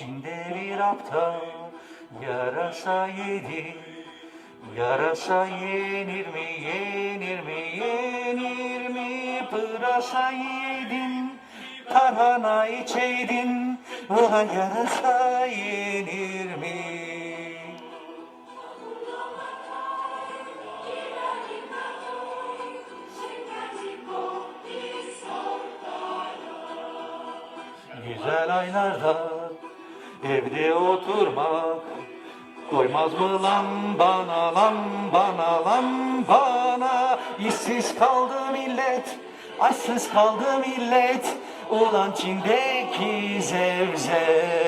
bir hafta yarasa yedi Yarasa yenir mi, yenir mi, yenir mi? Pırasa yedin, tarhana içeydin Ulan yarasa yenir mi? Güzel aylarda evde oturmak Koymaz mı lan bana lan bana lan bana? İşsiz kaldı millet, açsız kaldı millet. Ulan Çin'deki zevzek